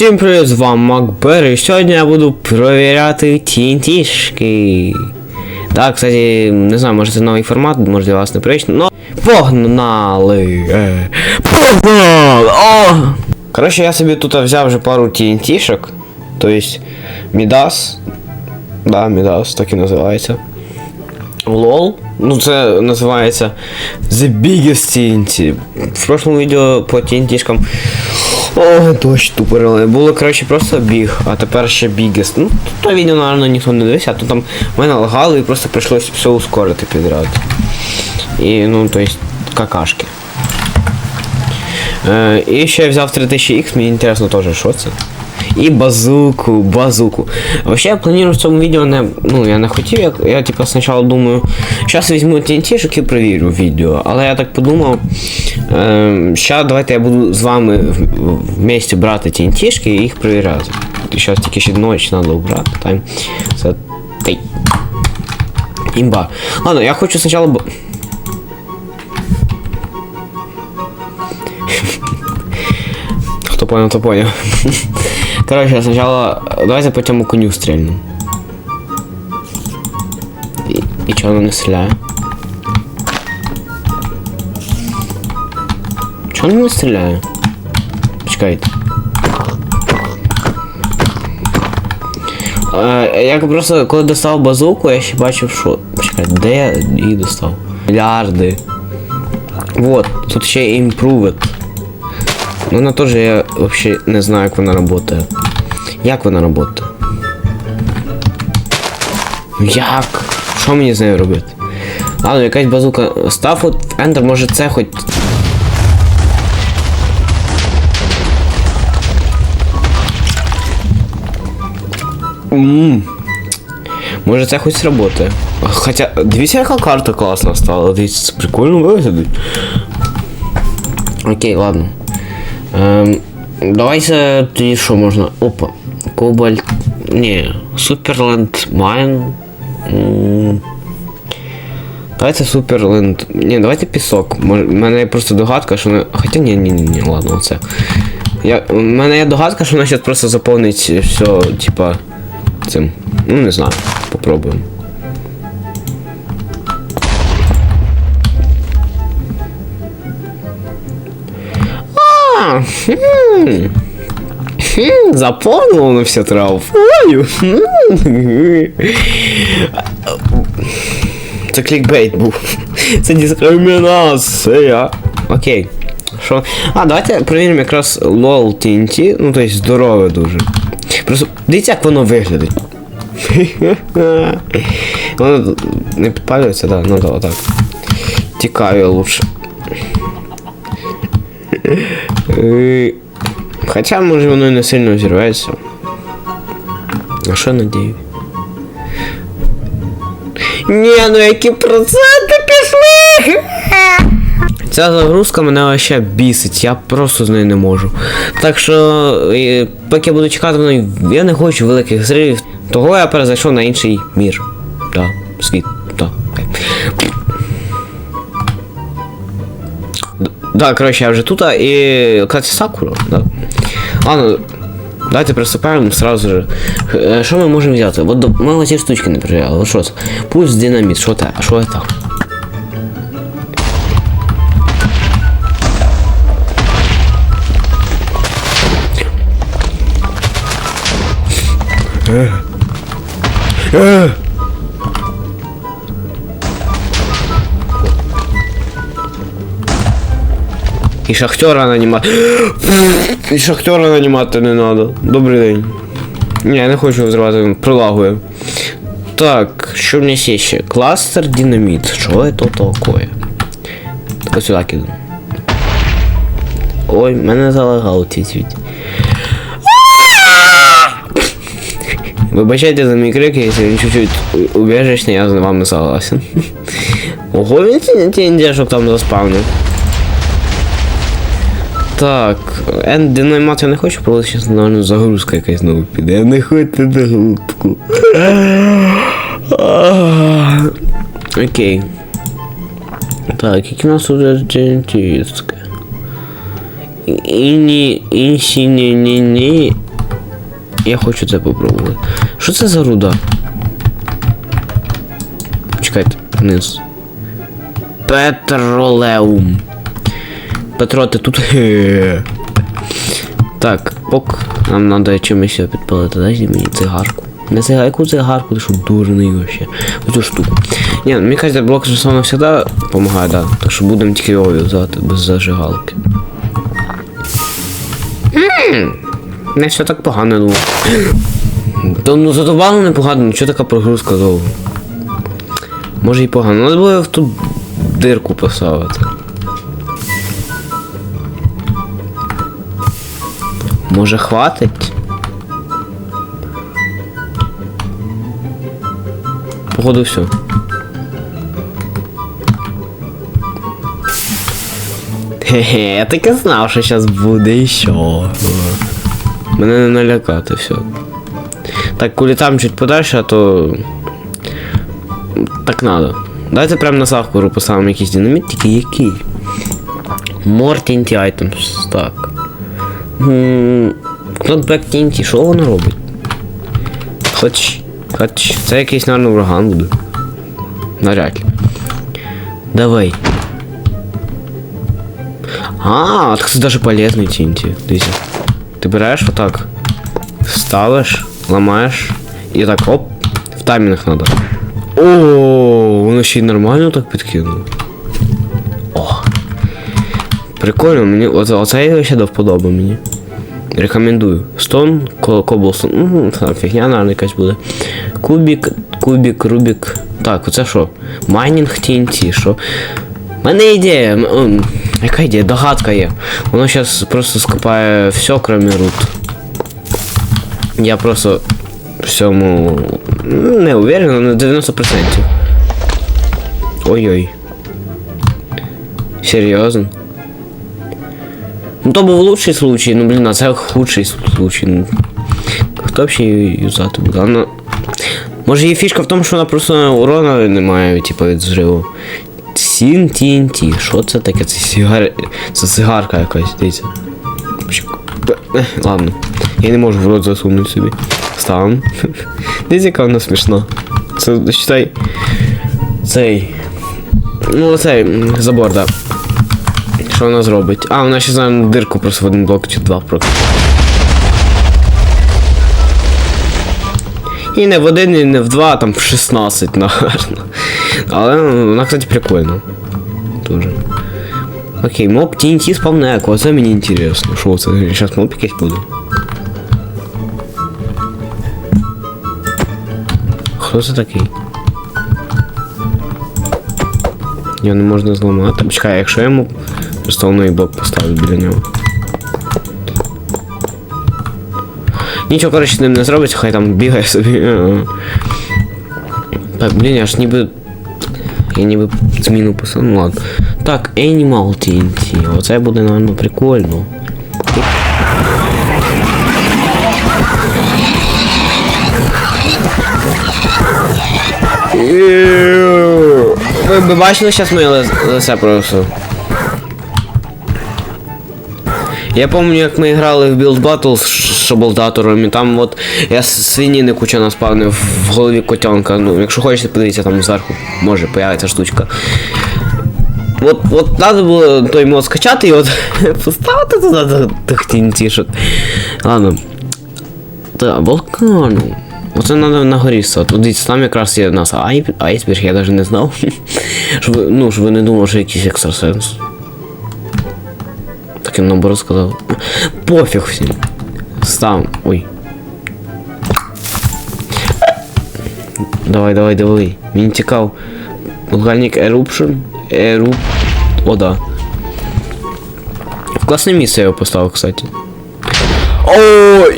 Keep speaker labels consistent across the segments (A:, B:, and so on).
A: Всім привіт, з вами Макбер, і сьогодні я буду перевіряти TNT-шки. Так, кстати, не знаю, може це новий формат, може для вас непривично, но погнали! Е, Погнали! О! Коротше, я собі тут взяв вже пару TNT-шок, то есть Мідас. Да, Мідас, так і називається. Лол. Ну це називається The Biggest TNT. В прошлому відео по TNT-шкам. О, дощ тупорили. Було, коротше, просто біг, а тепер ще бігест. Ну, то відео, напевно, ніхто не дивився, а то там мене лагало і просто прийшлося все ускорити підряд. І, ну, то есть, какашки. Е, і ще я взяв 3000X, мені інтересно теж, що це. І базуку, базуку. Вообще я планирую в цьому відео не. Ну, я не хотів, я, я типа спочатку думаю, зараз візьму TNT і перевірю відео. Але я так подумав. Е, зараз давайте я буду з вами вместе брати TNT і їх перевіряти. Зараз тільки ще ночь треба убрати. Тайм. Це. Тей. Імба. Ладно, я хочу б- Кто понял, то понял. Короче, сначала давайте по тему коню стрельну. И, и чё она не стреляет? Чё она не стреляет? Почекайте. Е, Я просто коли достав базуку, я ще бачив, що. Почекайте, де я її достав? Мільярди. Вот, тут ще Improved. Ну, вона теж я вообще не знаю, як вона працює. Як вона працює? Як? Що мені з нею робити? Ладно, якась базука. Став от Ender, може це хоч. Ммм. Може це хоч сработає. Хоча, дивіться, яка карта класна стала. Дивіться, це прикольно виглядить. Окей, ладно. Ем, давайте тоді що можна. Опа. Кобальт. Ні. Суперленд Майн. Давайте Суперленд. Ні, давайте пісок. В мене просто догадка, що не. Хоча ні, ні, ні, ні, ладно, оце. Я... У мене є догадка, що вона зараз просто заповнить все, типа. Цим. Ну, не знаю. Попробуємо. А, хм. Хм, Заповнило на все травмою. Це клікбейт був. Це дискримінація. Окей. Що? А, давайте перевіримо якраз LOL TNT, ну то есть здорове дуже. Просто дивіться, як воно виглядить. Воно не підпалюється, да, ну да, отак. Тікаю лучше. Хоча, може, воно і не сильно зірветься. А що надію? Ні, ну які проценти пішли! Ця загрузка мене вообще бісить, я просто з нею не можу. Так що, поки я буду чекати, воно, я не хочу великих зривів. Того я перезайшов на інший мір. Да, світ, да. Да, коротше, я вже тут, і, кстати, Сакура, да. Ладно, давайте приступаємо сразу же. Е, Що ми можемо взяти? От до- ми оці штучки не перевіряли. От що це? Пульс динаміт, що це? А що це? І шахтера нанімати. Шахтера нанімати не треба. Добрий день. Ні, я не хочу взривати, прилагує. Так, що в нас є ще? Кластер динаміт. Що це таке? Так сюди кину. Ой, мене залагало тіть. Вибачайте за мій крик, якщо він чуть-чуть убежечний, я з вами согласен. Ого, він ті індяшок там заспавнив. Так, енд динамат я не хочу, просто зараз нормально загрузка якась знову піде. Не хочу на губку. Окей. Так, які у нас тут тістки? Іні, інші, ні, ні, ні. Я хочу це попробувати. Що це за руда? Чекайте, вниз. Петролеум. Петро, ти тут. Так, ок. Нам треба чимось підпалити. Дай мені цигарку. Не цигарку, цигарку, ти що дурний вообще. Оцю штуку. Ні, мені кажеться, блок рисовано завжди допомагає, да. Так що будемо тільки його юзати без зажигалки. Не все так погано, я думаю. То ну задовбало непогано, ну чого така прогрузка довго? Може і погано. Надо було в ту дирку поставити. Може хватить? Походу все. Хе-хе, я так і знав, що зараз буде що. Мене не налякати, все. Так, коли там чуть подальше, то. Так надо. Давайте прямо на сахару поставимо якийсь динаміт, тільки який. More TNT items. Так. М, Knockback TNT, що воно робить? Хоч. Хоч. Це якийсь, наверное, ураган буде. Навряд ли. Давай. А, так це даже полезный TNT. Дивіться. Ти береш отак. Ставиш, ламаєш. І так оп. В таймінг надо. О, воно ще й нормально так підкинуло. Прикольно, мені оце, оце я ще до вподоби мені. Рекомендую. Стон, коблстон. Ну, там фігня, наверное, якась буде. Кубік, кубік, рубік. Так, оце що? Майнінг TNT, що? У мене ідея. Яка ідея? Догадка є. Воно зараз просто скопає все, кроме руд. Я просто всьому не уверен, але на 90%. Ой-ой. Серйозно? Ну то був лучший случай, ну блін, а це худший случай. Ну, хто б ще її юзати буде? Вона... Може її фішка в тому, що вона просто урона не має, типу, від зриву. Сін TNT. Що це таке? Це сигар... Це цигарка якась, дивіться. Ладно. Я не можу в рот засунути собі. Ставим. Дивіться, яка вона смішна. Це считай. Цей. Ну, цей забор, да. Що вона зробить? А, вона ще знає дирку просто в один блок чи два просто. І не в один, і не в два, а там в 16, наверно. Але ну, вона, кстати, прикольна. Дуже. Окей, моб TNT спавне, оце мені інтересно. Що це? Зараз моб якийсь буде. Хто це такий? Його не можна зламати. Почекай, якщо я йому приставний блок поставлю біля нього. Нічого, коротше, ним не зробить, хай там бігає собі. Так, блін, я ж ніби. Я ніби зміну писав, ну ладно. Так, Animal TNT. Оце буде, напевно, прикольно. Ви б бачили зараз моє лице просто. Я пам'ятаю, як ми грали в Build Battle з ш- і там от я свиніни куча наспавнив в голові котенка. Ну, якщо хочете, подивіться там зверху, може появиться штучка. От, от треба було той мод скачати і от поставити туди тих тінтішок. Ладно. Та, вулкан. Оце треба на горі стати. Дивіться, там якраз є у нас ай, айсберг, я навіть не знав. щоб, ну, щоб ви не думали, що якийсь екстрасенс. Таким наоборот сказав. Пофіг всім. Став. Ой. Давай, давай, давай. Мені цікав. Вулканік Eruption. Erup... О, да. В класне місце я його поставив, кстати. О,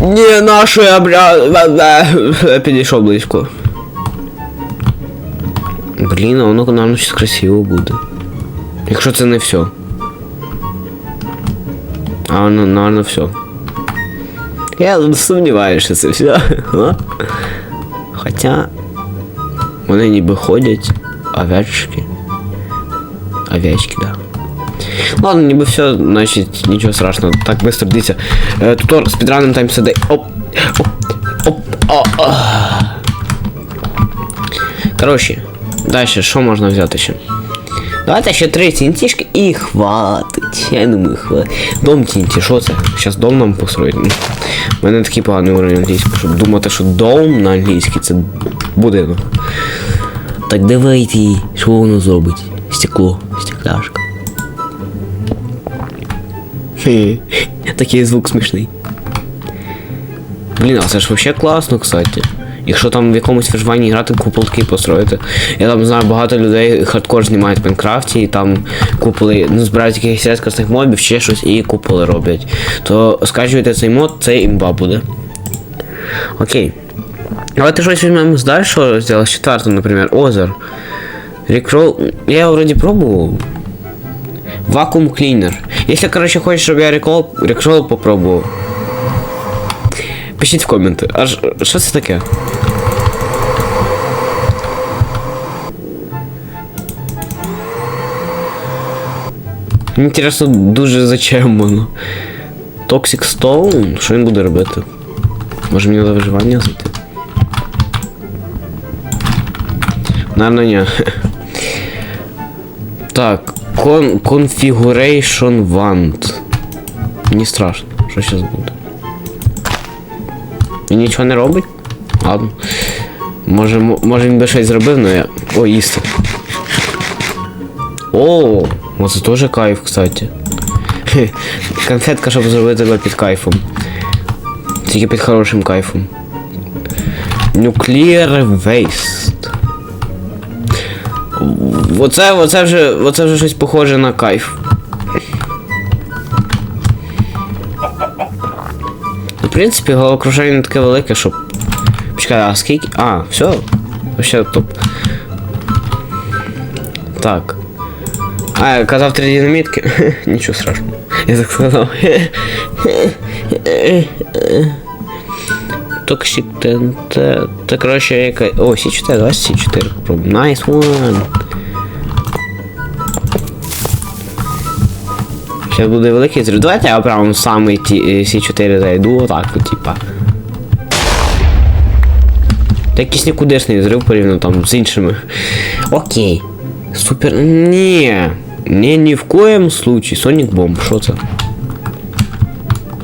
A: не, нашу я, бля... Підійшов близько. Блін, а воно, наверное, щось красиво буде. Якщо це не все. А, ну, наверное, все. Я сумніваюся, що це все. а? Хоча. Вони ніби ходять. Овечки. Овечки, да. Ладно, ніби все, значить, нічого страшного. Так, быстро дивіться. Е, Тутор, спідраним тайм сюди. Оп, оп, оп, о, о. Коротше, далі, що можна взяти ще? Давайте ще три тінтішки і хватить. Я думаю, хватить. Дом тінті, що це? Зараз дом нам построїть. У мене такий поганий уровень англійського, щоб думати, що дом на англійській це будинок. Так давайте, що воно зробить? Стекло, стекляшка. Хе, Такий звук смішний. Блін, а це ж вообще класно, кстати. Якщо там в якомусь виживанні грати куполки построїти. Я там знаю багато людей хардкор знімають в Майнкрафті і там куполи, ну, збирають якихось рідкісних мобів, ще щось і куполи роблять. То скачуйте цей мод, це імба буде. Окей. Давайте щось візьмемо з дальшого розділу, з четвертого, наприклад, озер. Рекрол. Я вроді пробував. Вакуум клінер. Якщо, коротше, хочеш, щоб я рекрол, рекрол попробував. Пишіть в коменти. А що це таке? Мені Інтересно, дуже зачем воно. Toxic Stone? Що він буде робити? Може мені до виживання зайти? Наверно, ні. Так, Con Configuration Want. Мені страшно, що зараз буде. Він нічого не робить? Ладно. Може, може він би щось зробив, но я. О, їсти. О, оце теж кайф, кстати. Конфетка, щоб зробити тебе під кайфом. Тільки під хорошим кайфом. Nuclear Waste. Оце, оце вже, оце вже щось похоже на кайф. В принципі, головокруження не таке велике, щоб. Почекай, а скільки. А, все. Вообще топ. Так. А, я казав три динамітки. Нічого страшного. Я так сказав. Токсик ТНТ. Та коротше яка. О, С4, давай С4 попробуем. Nice one. Сейчас буде великий зрив. Давайте я прям самий ті, е, С4 зайду, отак, от, типа. Та якийсь нікудишний зрив порівняно там з іншими. Окей. Супер. Ні. Ні, ні в коєм случае. Сонік Бомб, що це?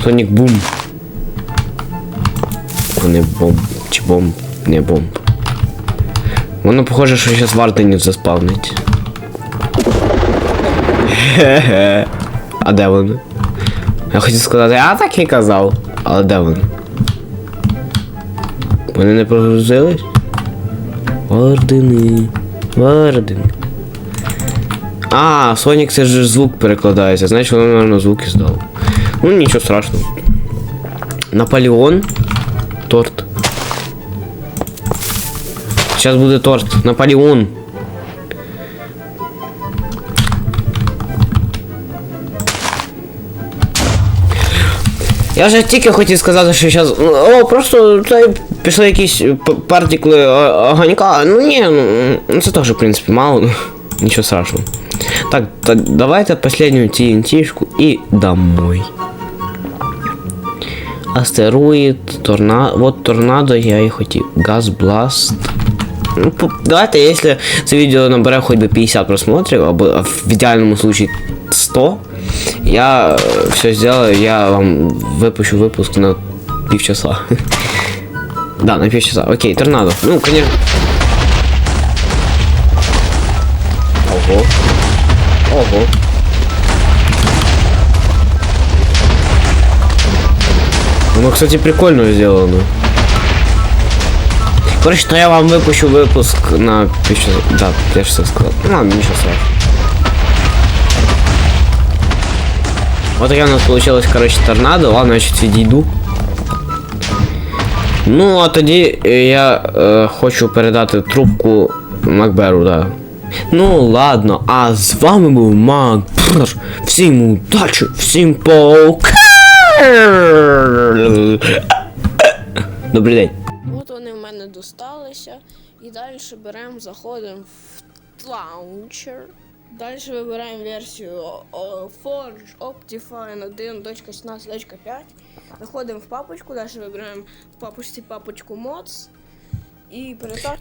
A: Сонік Бум. Не бомб. Чи бомб? Не бомб. Воно похоже, що зараз Варденів заспавнить. А де вони? Я хотів сказати, а так і казав. Але де вони? Вони не прогрузились? Вардени. Вардени. А, Сонік це ж звук перекладається, значить воно, мабуть, звуки здало. Ну нічого страшного. Наполеон. Сейчас буде торт. Наполеон. Я вже тільки хотів сказати, що зараз. О, просто це пішли якісь п- партикли о- огонька. Ну ні, ну це теж, в принципі, мало. ну, Нічого страшного. Так, та давайте последнюю TNT-шку и домой. Астероид, торнадо. Вот торнадо я и хотів. Газбласт. Ну, по- давайте, если це відео набере хоть бы 50 просмотрів, або а в ідеальному случае 100, я все сделаю, я вам выпущу выпуск на півчаса. Да, на півчаса. Окей, торнадо. Ну, конечно. Ого. Ого. Оно, кстати, прикольно сделано. Короче, то я вам выпущу выпуск на пищу... Да, я же все сказал. Ну ладно, ничего страшного. Вот такая у нас получилась, короче, торнадо. Ладно, я чуть відійду. Ну, а тоді е, я е, хочу передати трубку Макберу, да. Ну ладно, а з вами був Макбер. Всім удачі, всім пока. Добрий день.
B: Мене досталися. І далі беремо, заходимо в Launcher. Далі вибираємо версію Forge Optifine 1.16.5. Заходимо в папочку, далі вибираємо в папочці папочку Mods. І перетаскуємо.